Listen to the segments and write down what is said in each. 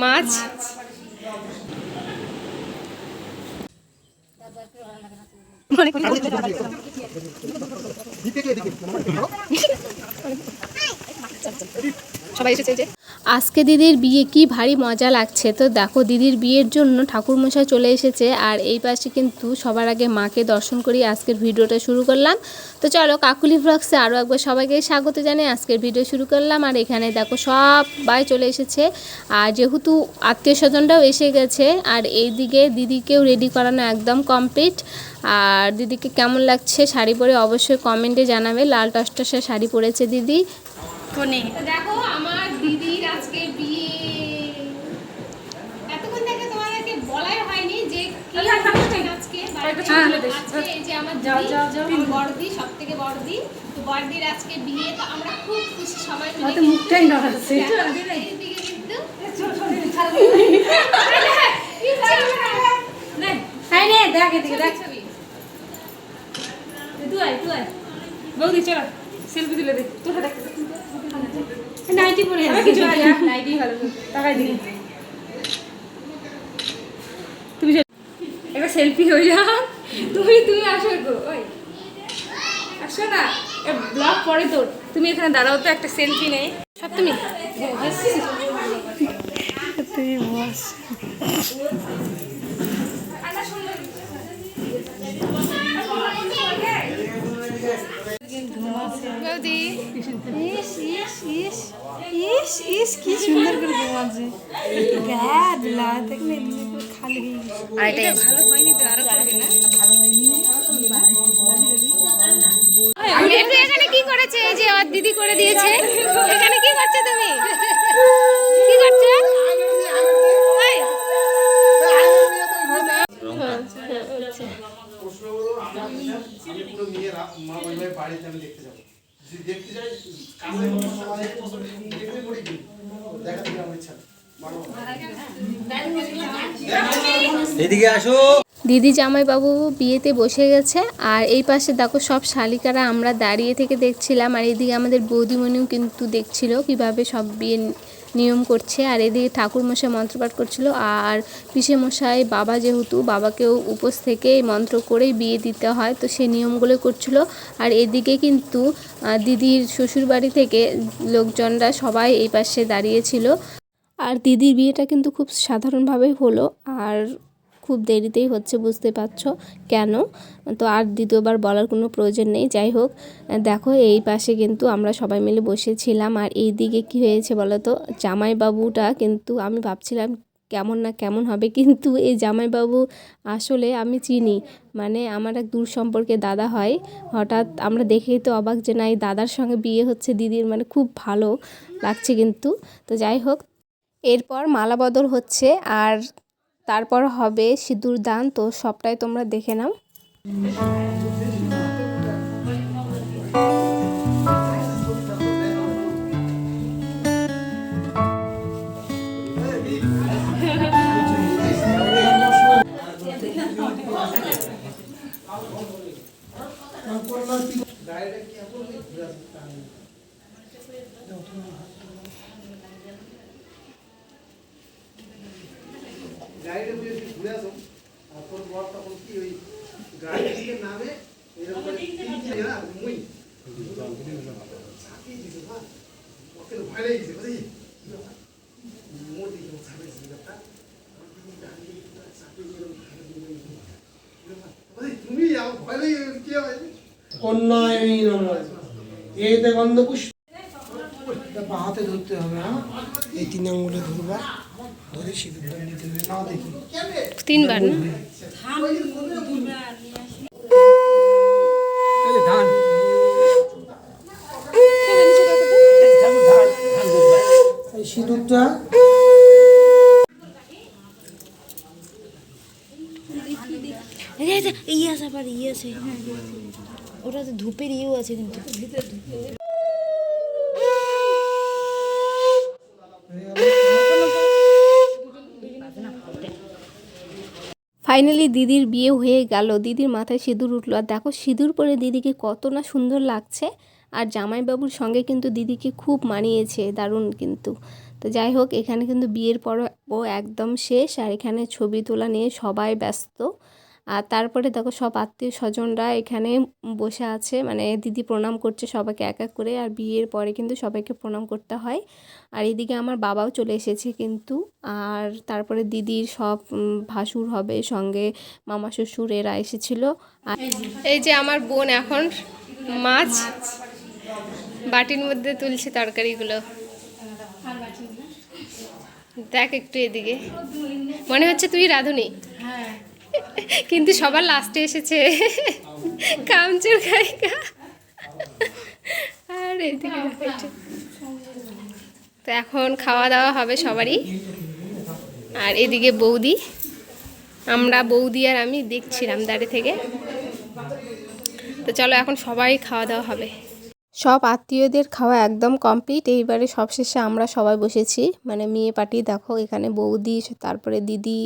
মাছ। সবাই এসেছে যে। আজকে দিদির বিয়ে কি ভারী মজা লাগছে। তো দেখো দিদির বিয়ের জন্য ঠাকুরমশাই চলে এসেছে। আর এই পাশে কিন্তু সবার আগে মাকে দর্শন করি আজকের ভিডিওটা শুরু করলাম। তো চলো কাকুলি ব্লগসে আরও একবার সবাইকে স্বাগত জানাই আজকের ভিডিও শুরু করলাম। আর এখানে দেখো সবাই চলে এসেছে। আর যেহেতু আত্মীয় স্বজনরাও এসে গেছে আর এইদিকে দিদিকেও রেডি করানো একদম কমপ্লিট আর দিদিকে কেমন লাগছে শাড়ি পরে অবশ্যই কমেন্টে জানাবে। লাল টসটসে শাড়ি পরেছে দিদি। দেখো আমার দিদির আজকে বিয়ে এতক্ষণ থেকে তোমাদেরকে বলাই হয়নি যে কি অনুষ্ঠান আজকে বাড়িতে আজকে এই যে আমার যাও, দিদি, যাও, যাও। বড়দি সব থেকে বড়দি তো বড়দির আজকে বিয়ে তো আমরা খুব খুশি সবাই মিলে হয়তো মুখটাই নড়াচ্ছে। এইদিকে কিন্তু নে দেখ এদিকে দেখ। তুই আয় তুই আয়। বৌদি চলো সেলফি তুলে দে। তোটা দেখ নাইটি পরে নাইটি ভালো। টাকাই দিবি তুমি চল একটা সেলফি হয়ে যা। তুমি তুমি আসো গো ওই। আসো না। ব্লগ পরে তোর। তুমি এখানে দাঁড়াও তো একটা সেলফি নেই। সব তুমি। তুই বস। কি সুন্দর করে ঘুমাচ্ছে। হয়ে গেছে এটা ভালো হয়নি তো আরও করবে না ভালো হয়নি আমি এখানে কি করেছে এই যে ওর দিদি করে দিয়েছে এখানে কি করছ তুমি কি করছ দেখতে যাব যদি দেখতে যাই দেখতে পড়ি দেখাতে আমার ইচ্ছা। মানো। এদিকে আসো। দিদি জামাইবাবু বিয়েতে বসে গেছে, আর এই পাশে দেখো সব শালিকারা আমরা দাঁড়িয়ে থেকে দেখছিলাম, আর এদিকে আমাদের বৌদিমণিও কিন্তু দেখছিল কীভাবে সব বিয়ে নিয়ম করছে, আর এদিকে ঠাকুর মশাই মন্ত্রপাঠ করছিল, আর পিসে মশাই বাবা যেহেতু, বাবাকেও উপোস থেকে মন্ত্র করেই বিয়ে দিতে হয়, তো সে নিয়মগুলো করছিল, আর এদিকে কিন্তু দিদির শ্বশুর বাড়ি থেকে লোকজনরা সবাই এই পাশে দাঁড়িয়েছিল। আর দিদির বিয়েটা কিন্তু খুব সাধারণভাবেই হলো আর খুব দেরিতেই হচ্ছে, বুঝতে পারছ কেন? তো আর দ্বিতীয়বার বলার কোনো প্রয়োজন নেই। যাই হোক, দেখো এই পাশে কিন্তু আমরা সবাই মিলে বসেছিলাম। আর এই দিকে কি হয়েছে বলো তো? জামাইবাবুটা কিন্তু আমি ভাবছিলাম কেমন না কেমন হবে, কিন্তু এই জামাইবাবু আসলে আমি চিনি। মানে আমার এক দূর সম্পর্কে দাদা হয়। হঠাৎ আমরা দেখেই তো অবাক যে না, এই দাদার সঙ্গে বিয়ে হচ্ছে দিদির মানে খুব ভালো লাগছে কিন্তু। তো যাই হোক এরপর মালা বদল হচ্ছে আর তারপর হবে সিঁদুর দান। তো সবটাই তোমরা দেখে নাও। গাড়িটা বুঝে তুই ঘুরে আসো আর তোর বর তখন কি ওই গাড়ি থেকে নামে এরকম করে মুই। ছাপিয়ে দিছে না ওকে ভয় বুঝলি? মোর দিকে ছাপিয়ে দিছে ব্যাপারটা। তুমি ভয় লেগে কি হবে? কন্যায় নমঃ এতে হাতে ধরতে হবে হ্যাঁ এই তিন আঙুলে ধরবা ধরে সিঁদুর দান দিতে হবে নাও দেখি তিনবার না ধান এই সিঁদুরটা ইয়ে আছে আবার ইয়ে আছে ওটা তো ধূপের ইয়েও আছে কিন্তু ফাইনালি দিদির বিয়ে হয়ে গেল। দিদির মাথায় সিঁদুর উঠল। আর দেখো, সিঁদুর পরে দিদিকে কত না সুন্দর লাগছে। আর জামাইবাবুর সঙ্গে কিন্তু দিদিকে খুব মানিয়েছে, দারুণ কিন্তু। তো যাই হোক, এখানে কিন্তু বিয়ের পর ও একদম শেষ। আর এখানে ছবি তোলা নিয়ে সবাই ব্যস্ত। আর তারপরে দেখো সব আত্মীয় স্বজনরা এখানে বসে আছে। মানে দিদি প্রণাম করছে সবাইকে এক এক করে আর বিয়ের পরে কিন্তু সবাইকে প্রণাম করতে হয়। আর এদিকে আমার বাবাও চলে এসেছে কিন্তু। আর তারপরে দিদির সব ভাসুর হবে সঙ্গে মামা শ্বশুর এরা এসেছিল। আর এই যে আমার বোন এখন মাছ বাটির মধ্যে তুলছে তরকারিগুলো। দেখ একটু এদিকে। মনে হচ্ছে তুই রাঁধুনি। কিন্তু সবার লাস্টে এসেছে কামচুর গায়িকা। আর এদিকে তো এখন খাওয়া দাওয়া হবে সবারই। আর এদিকে বৌদি। আমরা বৌদি আর আমি দেখছিলাম দাঁড়িয়ে থেকে। তো চলো এখন সবাই খাওয়া দাওয়া হবে। সব আত্মীয়দের খাওয়া একদম কমপ্লিট এইবারে সবশেষে আমরা সবাই বসেছি। মানে মেয়ে পার্টি, দেখো, এখানে বৌদি, তারপরে দিদি,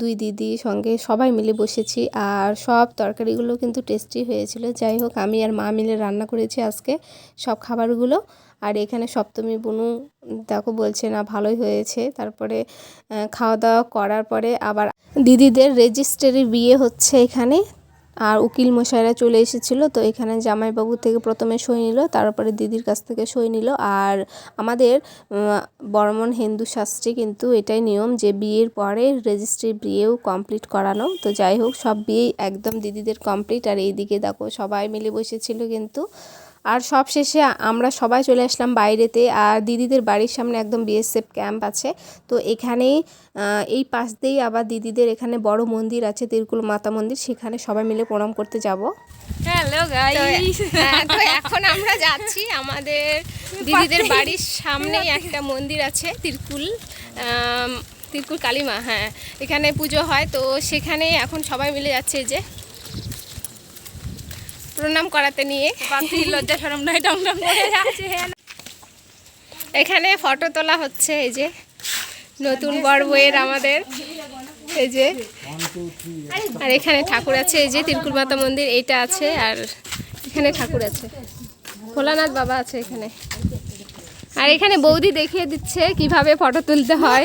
দুই দিদি সঙ্গে সবাই মিলে বসেছি। আর সব তরকারিগুলো কিন্তু টেস্টি হয়েছিল। যাই হোক, আমি আর মা মিলে রান্না করেছি আজকে সব খাবারগুলো। আর এখানে সপ্তমী বনু, দেখো, বলছে, না, ভালোই হয়েছে। তারপরে খাওয়া দাওয়া করার পরে আবার দিদিদের রেজিস্ট্রি বিয়ে হচ্ছে এখানে। আর উকিল মশাইরা চলে এসেছিল, তো এখানে জামাইবাবু থেকে প্রথমে সই নিল, তারপরে দিদির কাছ থেকে সই নিল। আর আমাদের বর্মন হিন্দু শাস্ত্রে কিন্তু এটাই নিয়ম যে বিয়ের পরে রেজিস্ট্রি বিয়েও কমপ্লিট করানো। তো যাই হোক, সব বিয়েই একদম দিদিদের কমপ্লিট। আর এইদিকে দেখো, সবাই মিলে বসেছিল কিন্তু। আর সব শেষে আমরা সবাই চলে আসলাম বাইরেতে আর দিদিদের বাড়ির সামনে একদম বিএসএফ ক্যাম্প আছে। তো এখানেই এই পাশ দিয়েই আবার দিদিদের এখানে বড় মন্দির আছে তিরকুল মাতা মন্দির। সেখানে সবাই মিলে প্রণাম করতে যাব। হ্যালো গাইস হ্যাঁ, তো এখন আমরা যাচ্ছি আমাদের দিদিদের বাড়ির সামনেই একটা মন্দির আছে তিরকুল তিরকুল কালীমা হ্যাঁ। এখানে পুজো হয় তো সেখানে এখন সবাই মিলে যাচ্ছে যে প্রণাম করাতে নিয়ে। লজ্জা টং টং করে যাচ্ছে এখানে ফটো তোলা হচ্ছে এই যে নতুন বর বইয়ের আমাদের এই যে। আর এখানে ঠাকুর আছে এই যে তিরকুল মাতা মন্দির এইটা আছে আর এখানে ঠাকুর আছে। ভোলানাথ বাবা আছে এখানে। আর এখানে বৌদি দেখিয়ে দিচ্ছে কীভাবে ফটো তুলতে হয়।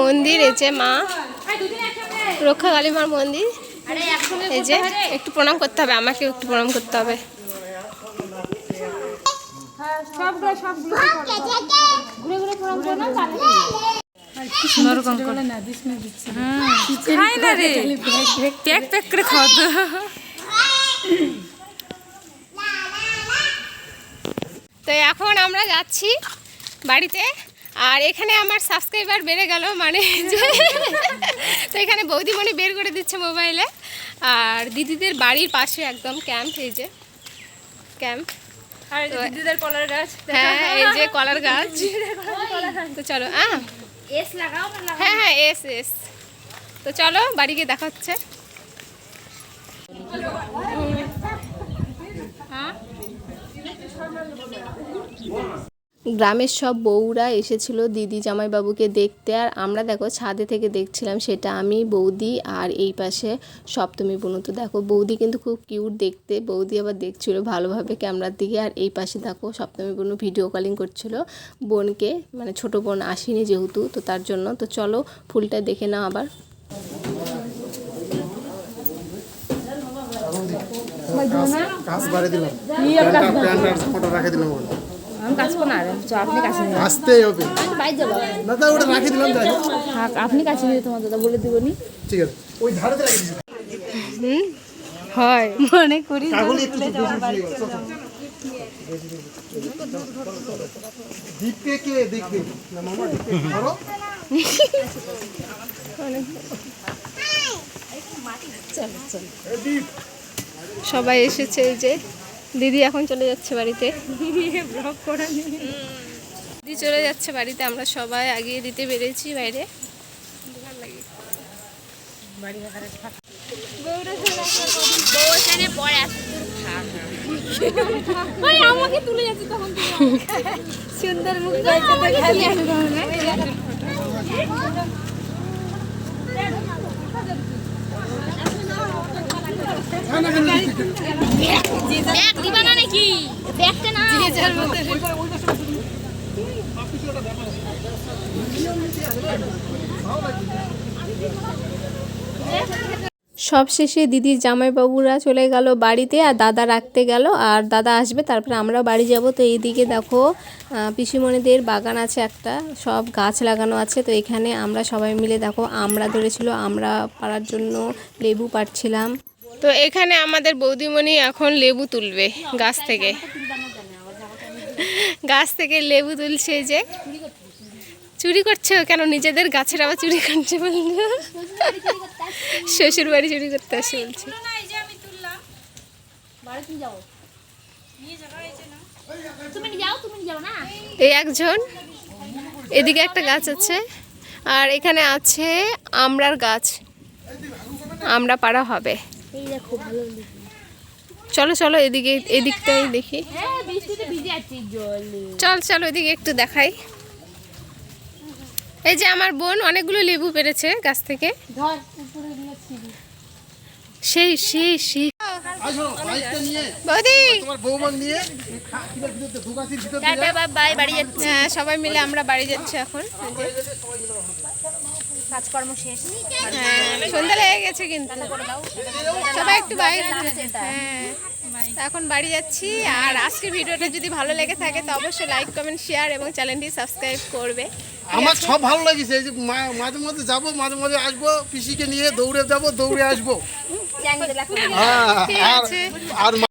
মন্দির, এই যে মা। রক্ষা কালীমার মন্দির। এই যে, একটু প্রণাম করতে হবে আমাকে একটু প্রণাম করতে হবে। খাই না রে প্যাক প্যাক করে খাওয়া তো এখন আমরা যাচ্ছি বাড়িতে আর এখানে আমার সাবস্ক্রাইবার বেড়ে গেল মানে তো এখানে বৌদিমণি বের করে দিচ্ছে মোবাইলে আর দিদিদের বাড়ির পাশে একদম ক্যাম্প এই যে ক্যাম্প আর দিদিদের কলার গাছ। হ্যাঁ এই যে কলার গাছ। তো চলো এস হ্যাঁ হ্যাঁ এস এস তো চলো বাড়ি গিয়ে দেখা হচ্ছে। গ্রামের সব বউরা এসেছিল দিদি জামাইবাবুকে দেখতে, আর আমরা দেখো ছাদে থেকে দেখছিলাম সেটা আমি, বৌদি আর এই পাশে সপ্তমী বোন। তো দেখো বৌদি কিন্তু খুব কিউট দেখতে, বৌদি আবার দেখছিল ভালোভাবে ক্যামেরার দিকে, আর এই পাশে দেখো সপ্তমী বোন ভিডিও কলিং করছিল। বোনকে মানে ছোট বোন আসেনি যেহেতু, তো তার জন্য। তো চলো ফুলটা দেখে নাও আবার। কাজ দিলাম। আমি কাজ করো না আপনি কাছে নিয়ে আসতেই হবে। না তা ওটা রাখে দিলাম যাই থাক আপনি কাছে নিয়ে তোমার দাদা বলে দিবনি। ঠিক আছে। ওই ধারেতে লাগিয়ে দিয়েছি। হয়। মনে করি। দীপকে কে দেখবে? না মামা দীপকে ধরো। সবাই এসেছে এই যে দিদি এখন চলে যাচ্ছে বাড়িতে। ব্লগ করা দিদি চলে যাচ্ছে বাড়িতে আমরা সবাই আগিয়ে দিতে পেরেছি বাইরে। সুন্দর মুখ। সব শেষে দিদির জামাইবাবুরা চলে গেল বাড়িতে আর দাদা রাখতে গেল আর দাদা আসবে, তারপরে আমরা বাড়ি যাব। তো এইদিকে দেখো পিসিমণিদের বাগান আছে একটা, সব গাছ লাগানো আছে। তো এখানে আমরা সবাই মিলে দেখো, আমরা ধরেছিল, আমরা পাড়ার জন্য লেবু পাড়ছিলাম। তো এখানে আমাদের বৌদিমণি এখন লেবু তুলবে গাছ থেকে। গাছ থেকে লেবু তুলছে যে। চুরি করছে কেন? নিজেদের গাছের আবার চুরি করছে বলল শ্বশুর বাড়ি চুরি করতে আসে বলছে। এই একজন। এদিকে একটা গাছ আছে। আর এখানে আছে আমরার গাছ। আমরা পাড়া হবে। এই দেখো ভালো চলো চলো এদিকে এদিকটাই দেখি। হ্যাঁ চল চলো এদিকে একটু দেখাই। এই যে আমার বোন অনেকগুলো লেবু পেরেছে গাছ থেকে। সেই সেই সেই আসো বাইকটা নিয়ে। বৌদি। তোমার বৌমান নিয়ে। খাকিদের ভিতর দুগাছির ভিতর টাটা বাই বাড়ি যাচ্ছি। হ্যাঁ সবাই মিলে আমরা বাড়ি যাচ্ছি এখন। কাজকর্ম শেষ। হ্যাঁ সন্ধ্যা লেগে গেছে কিন্তু। সবাই একটু বাইরে হ্যাঁ এখন বাড়ি যাচ্ছি। আর আজকের ভিডিওটা যদি ভালো লেগে থাকে তো অবশ্যই লাইক কমেন্ট শেয়ার এবং চ্যানেলটি সাবস্ক্রাইব করবে। আমার সব ভালো লাগিছে এই যে মাঝে মাঝে যাব মাঝে মাঝে আসব পিসিকে নিয়ে দৌড়ে যাব দৌড়ে আসব। হ্যাঁ আর